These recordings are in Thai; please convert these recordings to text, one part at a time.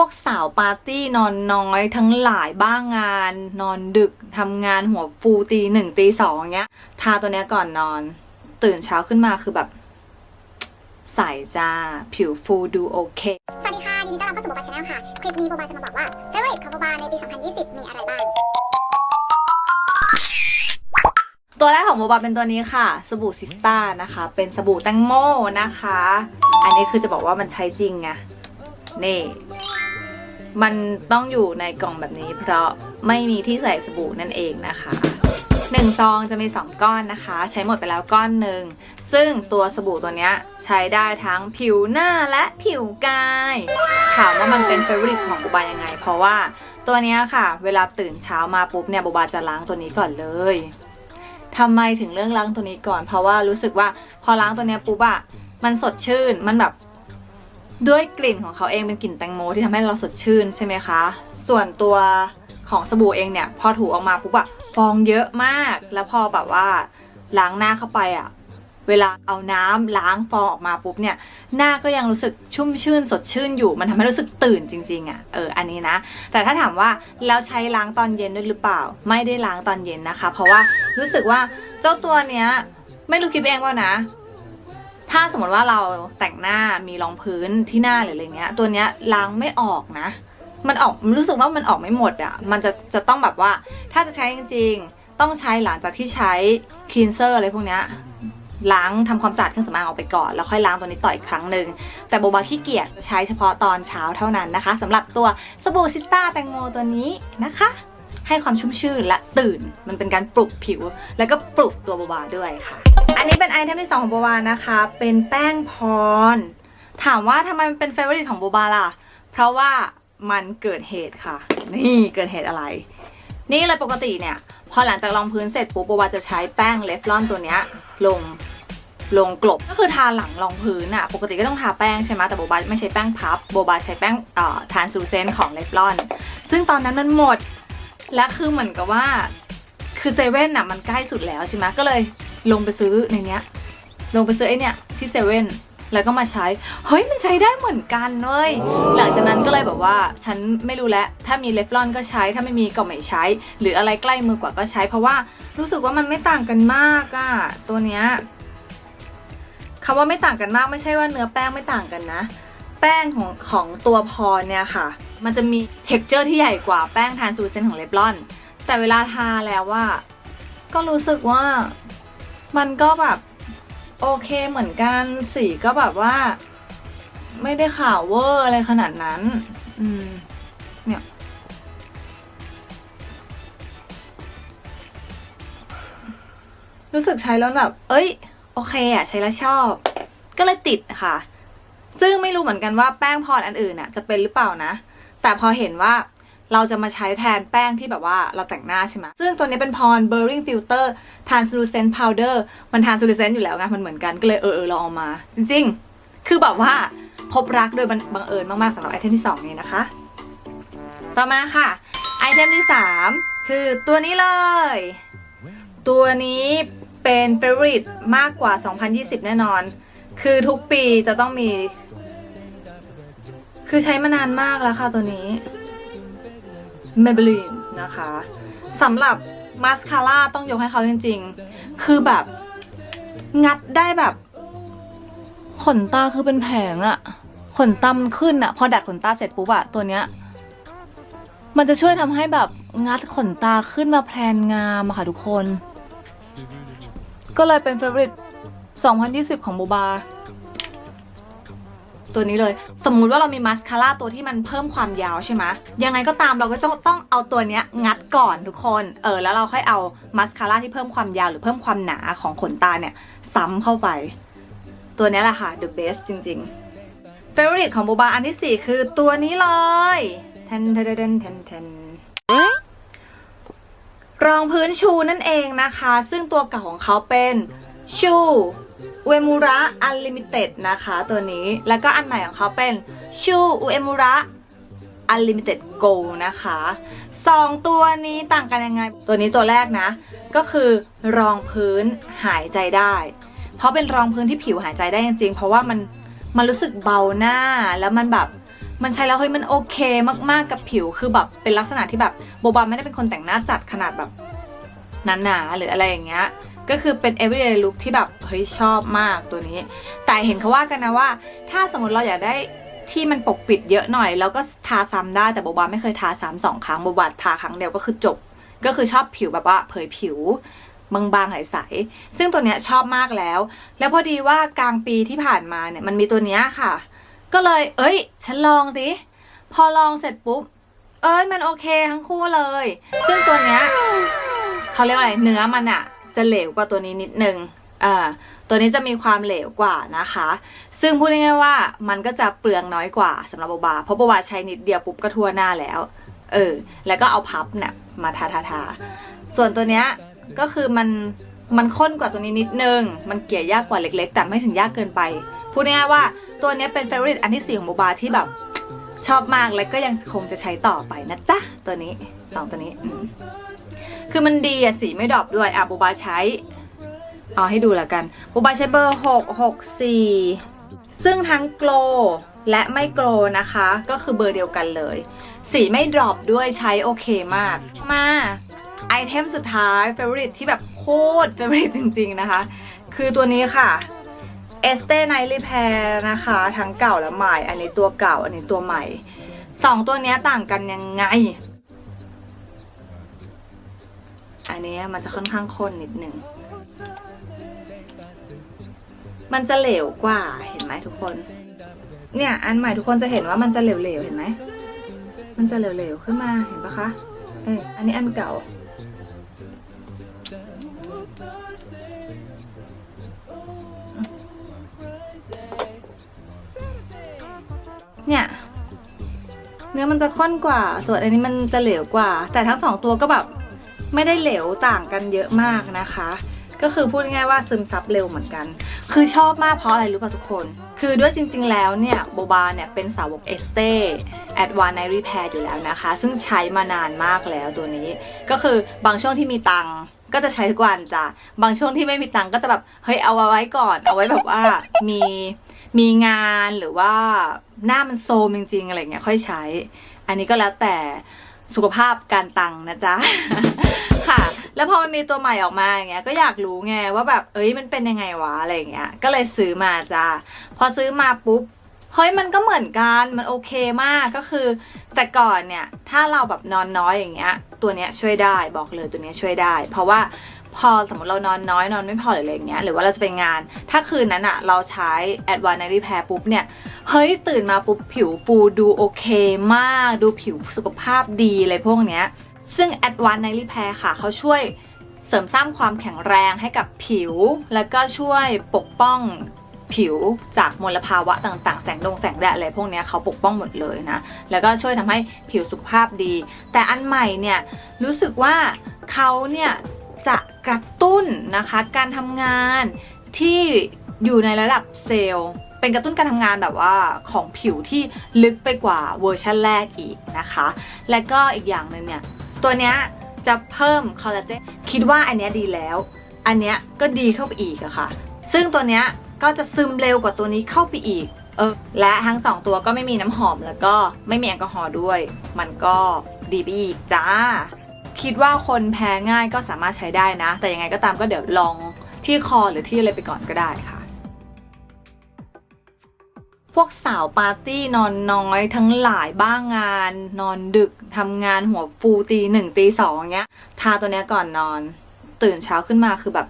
วกสาวปาร์ตี้นอนน้อยทั้งหลายบ้างงาน นอนดึกทำงานหัวฟูตีหนึ่งตีสองเงี้ย ทาตัวเนี้ยก่อนนอน ตื่นเช้าขึ้นมาคือแบบ ใสจ้า ผิวฟูดูโอเค สวัสดีค่ะ ยินดีต้อนรับเข้าสู่โบบาชาแนลค่ะ คลิปนี้โบบาจะมาบอกว่า favorite ของโบบาในปี 2020 มีอะไรบ้างตัวแรกของโมบาเป็นตัวนี้ค่ะ สบู่ซิสตานะคะ เป็นสบู่แตงโมนะคะ อันนี้คือจะบอกว่ามันใช้จริงไงนี่ มันต้องอยู่ในกล่องแบบนี้เพราะไม่มีที่ใส่สบู่นั่นเองนะคะหนึ่งซองจะมี 2 ก้อนนะคะ ใช้หมดไปแล้วก้อนหนึ่ง ซึ่งตัวสบู่ตัวนี้ใช้ได้ทั้งผิวหน้าและผิวกาย ถามว่ามันเป็นเฟเวอริตของโบบายังไง เพราะว่าตัวนี้ค่ะ เวลาตื่นเช้ามาปุ๊บเนี่ยโบบาจะล้างตัวนี้ก่อนเลยทำไมถึงเรื่องล้างตัวนี้ก่อน เพราะว่ารู้สึกว่าพอล้างตัวนี้ปุ๊บอะมันสดชื่นมันแบบ ด้วยกลิ่นของเขาเองเป็นกลิ่นแตงโมที่ทำให้เราสดชื่นใช่ไหมคะ ส่วนตัวของสบู่เองเนี่ย พอถูออกมาปุ๊บอะฟองเยอะมาก แล้วพอแบบว่าล้างหน้าเข้าไปอะเวลาเอาน้ำล้างฟองออกมาปุ๊บเนี่ย หน้าก็ยังรู้สึกชุ่มชื่นสดชื่นอยู่ มันทำให้รู้สึกตื่นจริงๆอะ่ะ เออ อันนี้นะ แต่ถ้าถามว่าแล้วใช้ล้างตอนเย็นด้วยหรือเปล่า ไม่ได้ล้างตอนเย็นนะคะ เพราะว่ารู้สึกว่าเจ้าตัวเนี้ยไม่รู้คิดเองว่านะ ถ้าสมมติว่าเราแต่งหน้ามีรองพื้นที่หน้าหรืออะไรเงี้ย ตัวเนี้ยล้างไม่ออกนะ มันออกรู้สึกว่ามันออกไม่หมดอะ่ะ มันจะจะต้องแบบว่า ถ้าจะใช้จริง ๆ ต้องใช้หลังจากที่ใช้คลีนเซอร์อะไรพวกเนี้ยล้างทำความสะอาดเครื่องสำอางออกไปก่อนแล้วค่อยล้างตัวนี้ต่ออีกครั้งหนึ่งแต่โบบาขี้เกียจใช้เฉพาะตอนเช้าเท่านั้นนะคะสำหรับตัวสบู่ซิต้าแตงโมตัวนี้นะคะ ให้ความชุ่มชื่นและตื่นมันเป็นการปลุกผิว แล้วก็ปลุกตัวโบบาด้วยค่ะ อันนี้เป็นไอเทมที่สองของโบบานะคะ เป็นแป้งพร ถามว่าทำไมมันเป็นเฟเวอร์ริตของโบบาล่ะ เพราะว่ามันเกิดเหตุค่ะ นี่เกิดเหตุอะไร นี่เลยปกติเนี่ย พอหลังจากรองพื้นเสร็จปุ๊บโบบาจะใช้แป้งเลฟลอนตัวเนี้ยลงลงกลบก็คือทาหลังรองพื้นอะปกติก็ต้องทาแป้งใช่ไหมแต่โบบาไม่ใช้แป้งพับโบบาใช้แป้งเอ่อทานซูเซนของเลฟลอน ซึ่งตอนนั้นมันหมด และคือเหมือนกับว่า คือเซเว่นอะมันใกล้สุดแล้วใช่ไหมก็เลย ลงไปซื้อในเนี้ย ลงไปซื้อไอเนี้ยที่เซเว่นแล้วก็มาใช้ เฮ้ยมันใช้ได้เหมือนกันเว้ย หลังจากนั้นก็เลยแบบว่าฉันไม่รู้แล้ว ถ้ามีเลฟลอนก็ใช้ ถ้าไม่มีก็ไม่ใช้ หรืออะไรใกล้มือกว่าก็ใช้ เพราะว่ารู้สึกว่ามันไม่ต่างกันมากอะตัวเนี้ยคำว่าไม่ต่างกันมากไม่ใช่ว่าเนื้อแป้งไม่ต่างกันนะ แป้งของของตัวพรเนี่ยค่ะ มันจะมีเท็กเจอร์ที่ใหญ่กว่าแป้งทานซูเซนของเลบลอน แต่เวลาทาแล้วว่า ก็รู้สึกว่า มันก็แบบโอเคเหมือนกันสีก็แบบว่า ไม่ได้ขาวเวอร์อะไรขนาดนั้น อืม เนี่ย รู้สึกใช้แล้วแบบ เอ้ย โอเคอะใช้แล้วชอบ ก็เลยติดค่ะ ซึ่งไม่รู้เหมือนกันว่าแป้งพอรอันอื่นน่ะจะเป็นหรือเปล่านะ แต่พอเห็นว่า เราจะมาใช้แทนแป้งที่แบบว่าเราแต่งหน้าใช่ไหมซึ่งตัวนี้เป็นพร Burring Filter Translucent Powder มัน translucent อยู่แล้วไงมันเหมือนกันก็เลยเออเออลองเอามา จริง ๆ คือแบบว่าพบรักโดยบังบังเอิญมากๆสำหรับไอเทมที่ 2 นี้นะคะ ต่อมาค่ะ ไอเทมที่ 3 คือตัวนี้เลย ตัวนี้เป็นเฟร i t มากกว่า 2020 แน่นอน คือทุกปีจะต้องมี คือใช้มานานมากแล้วค่ะตัวนี้ Maybelline นะคะสำหรับมาสคาร่าต้องยกให้เขาจริงๆ คือแบบ งัดได้แบบ ขนตาคือเป็นแผงอะขนตามันขึ้นอะพอดัดขนตาเสร็จปุ๊บอะตัวเนี้ย มันจะช่วยทำให้แบบงัดขนตาขึ้นมาแพลนงามอะค่ะทุกคน ก็เลยเป็น favorite 2020 ของโบบา ตัวนี้เลย สมมุติว่าเรามีมาสคาร่าตัวที่มันเพิ่มความยาวใช่ไหมยังไงก็ตามเราก็ต้องต้องเอาตัวเนี้ยงัดก่อนทุกคน เออแล้วเราค่อยเอามาสคาร่าที่เพิ่มความยาวหรือเพิ่มความหนาของขนตาเนี่ยซ้ำเข้าไป ตัวนี้แหละค่ะ the best จริงๆ favorite ของโบบาอันที่ 4 คือตัวนี้เลยแทนแทนแทนแทนแทนรองพื้นชูนั่นเองนะคะ ซึ่งตัวเก่าของเขาเป็นชู อุเอมูระอันลิมิเต็ดนะคะตัวนี้แล้วก็อันใหม่ของเขาเป็นชูอุเอมูระอันลิมิเต็ดโกนะคะสองตัวนี้ต่างกันยังไง ตัวนี้ตัวแรกนะ ก็คือรองพื้นหายใจได้ เพราะเป็นรองพื้นที่ผิวหายใจได้จริงๆ เพราะว่ามันมันรู้สึกเบาหน้าแล้วมันแบบมันใช้แล้วเฮ้ยมันโอเคมากๆกับผิวคือแบบเป็นลักษณะที่แบบโบบาไม่ได้เป็นคนแต่งหน้าจัดขนาดแบบ หนาๆหรืออะไรอย่างเงี้ยก็คือเป็น everyday look ที่แบบเฮ้ยชอบมากตัวนี้ แต่เห็นเขาว่ากันนะว่า ถ้าสมมติเราอยากได้ที่มันปกปิดเยอะหน่อย แล้วก็ทาซ้ำได้แต่โบบาไม่เคยทาซ้ำสองครั้งโบบาทาครั้งเดียวก็คือจบ ก็คือชอบผิวแบบว่าเผยผิวบางๆใสๆซึ่งตัวเนี้ยชอบมากแล้ว แล้วพอดีว่ากลางปีที่ผ่านมาเนี่ยมันมีตัวเนี้ยค่ะ ก็เลย เอ้ย ฉันลองดิพอลองเสร็จปุ๊บ เอ้ยมันโอเคทั้งคู่เลย ซึ่งตัวเนี้ย เขาเรียกว่าอะไรเนื้อมันอะจะเหลวกว่าตัวนี้นิดนึงอ่าตัวนี้จะมีความเหลวกว่านะคะ ซึ่งพูดง่ายๆว่ามันก็จะเปลืองน้อยกว่าสำหรับโบบา เพราะโบบาใช้นิดเดียวปุ๊บก็ทั่วหน้าแล้ว เออ แล้วก็เอาพับเนี่ยมาทาทาทาส่วนตัวเนี้ยก็คือมันมันข้นกว่าตัวนี้นิดนึง มันเกลี่ยยากกว่าเล็ก ๆ แต่ไม่ถึงยากเกินไป พูดง่ายๆว่าตัวเนี้ยเป็น favorite อันที่สี่ของโบบาที่แบบชอบมากและก็ยังคงจะใช้ต่อไปนะจ๊ะ ตัวนี้สองตัวนี้ คือมันดีอะสีไม่ดรอปด้วยอะโบบาใช้ เอาให้ดูแล้วกันโบบาใช้เบอร์หกหกสี่ซึ่งทั้งโกลและไม่โกลนะคะ ก็คือเบอร์เดียวกันเลย สีไม่ดรอปด้วยใช้โอเคมาก มาไอเทมสุดท้าย favorite ที่แบบโคตร favorite จริง ๆ นะคะ คือตัวนี้ค่ะ Estee Night Repair นะคะ ทั้งเก่าและใหม่ อันนี้ตัวเก่า อันนี้ตัวใหม่ สองตัวนี้ต่างกันยังไง อันนี้มันจะค่อนข้างข้นนิดหนึ่ง มันจะเหลวกว่าเห็นไหมทุกคน เนี่ยอันใหม่ทุกคนจะเห็นว่ามันจะเหลวๆเห็นไหม มันจะเหลวๆขึ้นมาเห็นปะคะ เอ้ยอันนี้อันเก่า เนี่ยเนื้อมันจะข้นกว่า ส่วนอันนี้มันจะเหลวกว่า แต่ทั้งสองตัวก็แบบ ไม่ได้เหลวต่างกันเยอะมากนะคะ ก็คือพูดง่ายว่าซึมซับเร็วเหมือนกัน คือชอบมากเพราะอะไรรู้ป่ะทุกคน คือด้วยจริง ๆ แล้วเนี่ยโบบาเนี่ยเป็นสาวกเอสเต้แอดวานไนรีแพร์อยู่แล้วนะคะ ซึ่งใช้มานานมากแล้วตัวนี้ ก็คือบางช่วงที่มีตังก็จะใช้ทุกวันจ้ะ บางช่วงที่ไม่มีตังก็จะแบบ เฮ้ย เอาไว้ก่อน เอาไว้แบบว่า มี มีงานหรือว่าหน้ามันโซมจริงๆ อะไรเงี้ยค่อยใช้ อันนี้ก็แล้วแต่ สุขภาพการตังนะจ๊ะ ค่ะ แล้วพอมันมีตัวใหม่ออกมาอย่างเงี้ย ก็อยากรู้ไงว่าแบบ เอ้ย มันเป็นยังไงวะอะไรอย่างเงี้ย ก็เลยซื้อมาจ้าพอซื้อมาปุ๊บ เฮ้ยมันก็เหมือนกันมันโอเคมากก็คือ แต่ก่อนเนี่ยถ้าเราแบบนอนน้อยอย่างเงี้ย ตัวเนี้ยช่วยได้บอกเลยตัวเนี้ยช่วยได้ เพราะว่าพอสมมติเรานอนน้อยนอนไม่พอหรืออะไรอย่างเงี้ยหรือว่าเราจะไปงาน ถ้าคืนนั้นอะเราใช้ Advanced Night Repair ปุ๊บเนี่ย เฮ้ย ตื่นมาปุ๊บผิวฟูดูโอเคมาก ดูผิวสุขภาพดีอะไรพวกเนี้ย ซึ่ง Advanced Night Repair ค่ะ เขาช่วยเสริมสร้างความแข็งแรงให้กับผิว แล้วก็ช่วยปกป้อง ผิวจากมลภาวะต่างๆ แสงดงแสงแดดอะไรพวกนี้เขาปกป้องหมดเลยนะ แล้วก็ช่วยทำให้ผิวสุขภาพดี แต่อันใหม่เนี่ยรู้สึกว่าเขาเนี่ยจะกระตุ้นนะคะการทำงานที่อยู่ในระดับเซลล์เป็นกระตุ้นการทำงานแบบว่าของผิวที่ลึกไปกว่าเวอร์ชันแรกอีกนะคะ และก็อีกอย่างหนึ่งเนี่ย ตัวเนี้ยจะเพิ่มคอลลาเจนคิดว่าอันเนี้ยดีแล้ว อันเนี้ยก็ดีเข้าไปอีกอะค่ะ ซึ่งตัวเนี้ย ก็จะซึมเร็วกว่าตัวนี้เข้าไปอีกเออและทั้งสองตัวก็ไม่มีน้ำหอมแล้วก็ไม่มีแอลกอฮอล์ด้วย มันก็ดีไปอีกจ้า คิดว่าคนแพ้ง่ายก็สามารถใช้ได้นะ แต่ยังไงก็ตามก็เดี๋ยวลองที่คอหรือที่อะไรไปก่อนก็ได้ค่ะ พวกสาวปาร์ตี้นอนน้อยทั้งหลายบ้างงาน นอนดึกทำงานหัวฟูตีหนึ่งตีสองเงี้ย ทาตัวเนี้ยก่อนนอน ตื่นเช้าขึ้นมาคือแบบ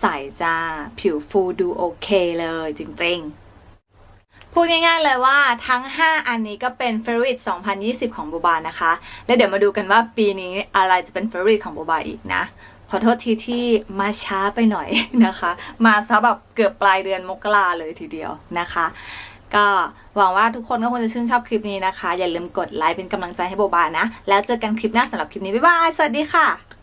ใสจ้า ผิวฟูดูโอเคเลยจริงๆ พูดง่ายๆเลยว่าทั้ง 5 อันนี้ก็เป็น f a v o r i t 2020 ของโบบานะคะ แล้วเดี๋ยวมาดูกันว่าปีนี้อะไรจะเป็น f a v o r i t ของโบบาอีกนะ ขอโทษทีที่มาช้าไปหน่อยนะคะ มาซะแบบเกือบปลายเดือนมกราเลยทีเดียวนะคะก็หวังว่าทุกคนก็คงจะชื่นชอบคลิปนี้นะคะ อย่าลืมกดไลค์เป็นกำลังใจให้โบบานะ แล้วเจอกันคลิปหน้าสำหรับคลิปนี้ บ๊ายบาย สวัสดีค่ะ